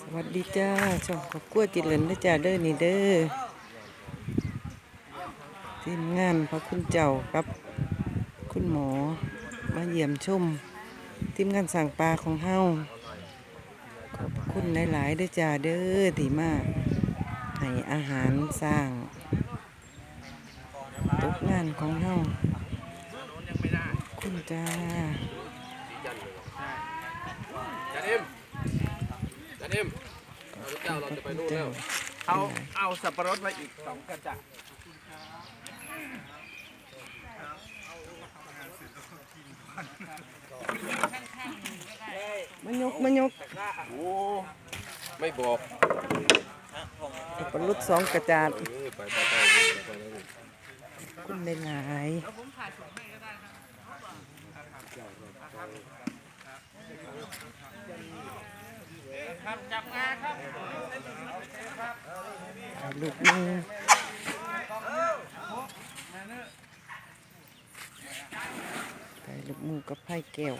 สวัสดีจ้าช่องขอบกล้วยจิตเหลินนะจ้าเด้อนี่เด้อทีมงานพระคุณเจ้ากับ คุณหมอมาเยี่ยมชมทีมงานสั่งปลาของเฮาขอบคุณหลายๆด้อจ้าเด้อที่มาให้อาหารสร้างตกงานของเฮาคุณจ้าจั นเอ็มจันเอ็มเราเจ้าเราจะไปนู่นแล้ว เอา เอาสับปะรดมาอีกสองกระจับมายกมายกโอ้ไม่บอกสับปะรดสองกระจาดเออไปไปไปไปไปไปไป คุณหลายถ่ายลูกมือถ่ลูกมือกับไผ่แก้ว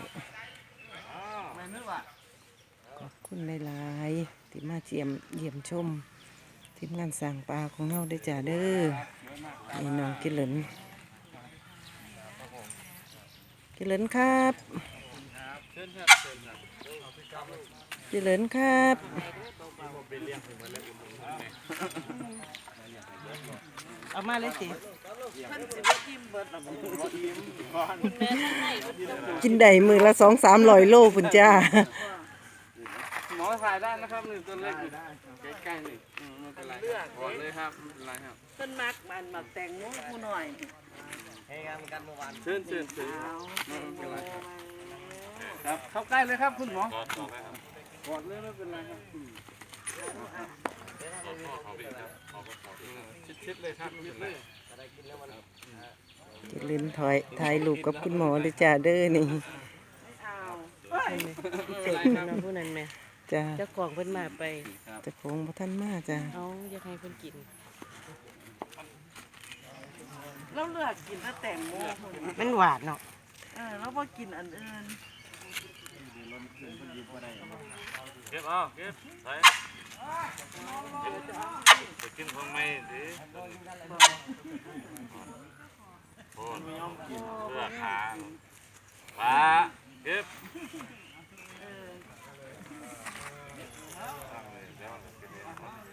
ขอบคุณหลายๆที่มาเยี่ยมเยี่ยมชมทีมงานสั่งปลาของเฮาได้จ้าเด้อนี่น้องกิเหลินกิเหลินครับกิเหลินครับเอามาเลยสิกินได้มือละสองสามร้อยโลพุ่นจ้าหมอถ่ายได้นะครับนี่ตัวเล็กอยู่ใกล้ๆนี่อืมไม่เป็นไรครับถอดเลยครับไม่เป็นไรครับต้นมักมันมักแตงโมกูหน่อยเชิญเชิญเชิญครับไม่เป็นไรครับครับเข้าใกล้เลยครับคุณหมอถ อดเลยไม่เป็นไรครับอืมชิดๆเลยครับชิดเลยกิเหลินถอยถ่ายรูปกับคุณหมอเลยจ้าเด้อนี่เจ็บนะผู้นั้นแม่จ้าเจ้าของเพิ่นมาไปเจะคงพระท่านมาจ้าเอาอยากให้เพิ่นกินเราเลือกกินแต่แตงโมมันหวานเนาะเออเราบ่กินอันอื่น เก็บเอาเก็บใส่จะกินของไม่สิโอ้ยเพื่อขาปลาเก็บ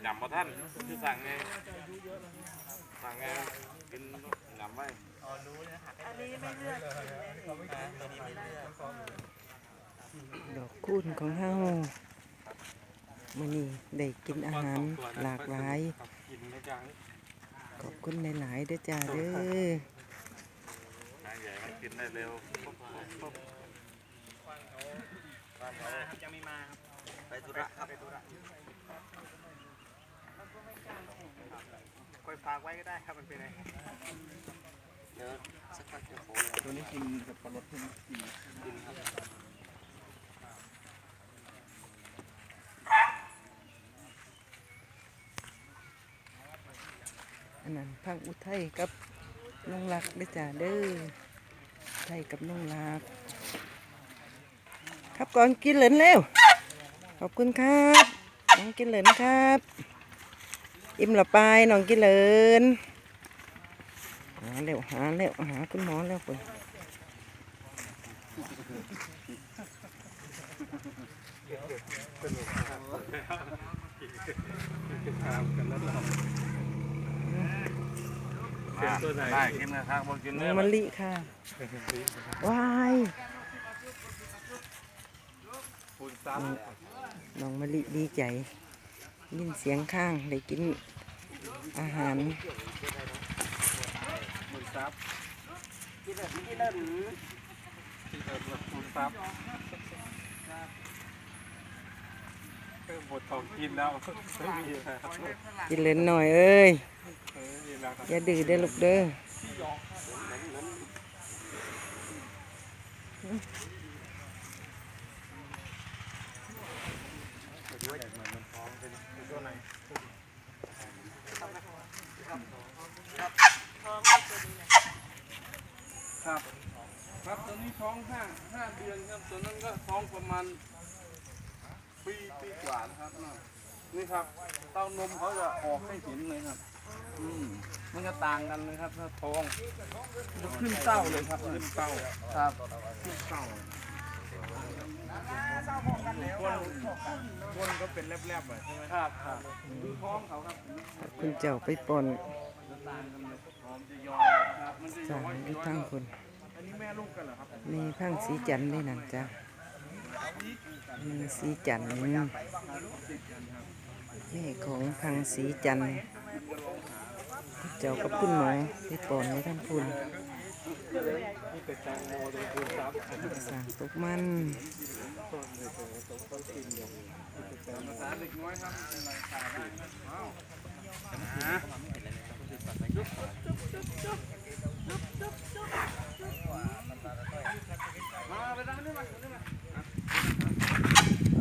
ยำมาท่านคือสั่งไงสั่งไงกินยำไว้อันนี้ไม่เลือกกินเลยนี่ ดอกคูณของเฮามื้อนี้ได้กินอาหารหลากหลายกินนะจ๊ะขอบคุณหลายๆเด้อจ้าเด้อหางใหญ่มันกินได้เร็วปุ๊บปุ๊บปุ๊บค่อยฝากไว้ก็ได้ครับมันเป็นไงเดี๋ยวสักพักจะโผล่ตัวนี้กินสับปะรดที่กินกินครับ อันนั้นพังอุทัยกับน้องรักเด้จ้าเด้ออุทัยกับน้องรัก ครับก่อนกินเหลินเร็วขอบคุณครับน้องกินเหลินครับ อิ่มหละไปน้องกินเหลินหาเร็วหาเร็วหาคุณหมอแล้ว เปิดมาได้กินนะครับบ่กินน้เนื้อองมะลิค่ะว้ายน้องมะลิดีใจยินเสียงข้างได้กินอาหารคุณซับกินแบบนี้เลิศที่เอิญว่าคุณซับ เออบทของกินแล้วไม่มีแล้วกินเหลินหน่อยเอ้ยเออไม่มีแล้วครับอย่าดื้อเด้อลูกเด้อครับ ครับตัวนี้ท้องห้าห้าเดือนครับตัวนั้นก็ท้องประมาณ ปีปีกว่านะครับน่ะนี่ครับเต้านมเขาจะออกให้เห็นเลยครับ อืมมันจะต่างกันเลยครับถ้าท้องจะขึ้นเต้าเลยครับขึ้นเต้าครับขึ้นเต้าคนก็เป็นแลบๆอะใช่ไหมครับครับดูท้องเขาครับพระคุณเจ้าไปป่นจะต่างกันเลยหอมจะย้อยครับมันจะจ้าย้อยอยู่ย้อยทางคนอันนี้แม่ลูกกันเหรอครับ มีพังสีจันทร์ด้วยนั่นจ้ะมี สีจันทร์นี่ของพังสีจันทร์เจ้ากับคุณหมอไปป่นในทางคุณสางตกมันภาษาเด็กน้อยครับเป็นไรขาได้อ้าวมาไปทางนี้มาทางนี้มา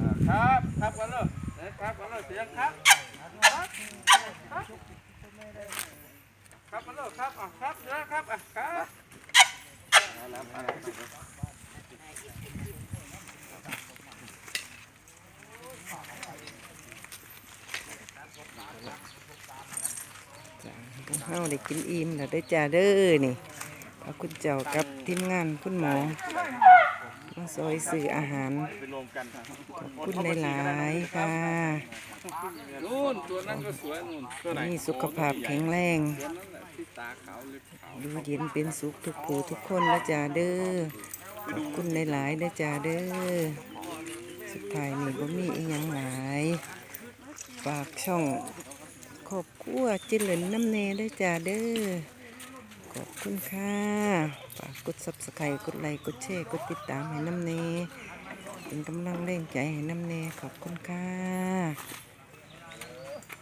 อะครับครับกันเลยเอ๊ะ ครับกันเลยเสียงครับ ครับครับครับกันเลยครับอะครับเสียงครับอะครับเฮาได้กินอิ่มแล้วได้จ้าเด้อนี่เอาคุณเจ้ากับทีมงานคุณหมอ มาซอยซื้ออาหารไปรวมกันครับขอบคุณหลายๆค่ะนู่นตัวนั้นก็สวยนู่นตัวไหนมีสุขภาพแข็งแรงตัวนั้นแหละที่ตาขาวลึกขาวดูเย็นเป็นสุขทุกผู้ทุกคนนะจ้าเด้อขอบคุณหลายๆนะจ้าเด้อสุดท้ายนี่บ่มีอีหยังหลายฝากช่องขอบครัวจิเหลินน้ำเนเด้อจ้าเด้อ ขอบคุณค่ะ ฝากกด subscribe กดไลค์ กดแชร์ กดติดตามให้น้ำเนเป็นกำลังแรงใจให้น้ำเนขอบคุณค่ะ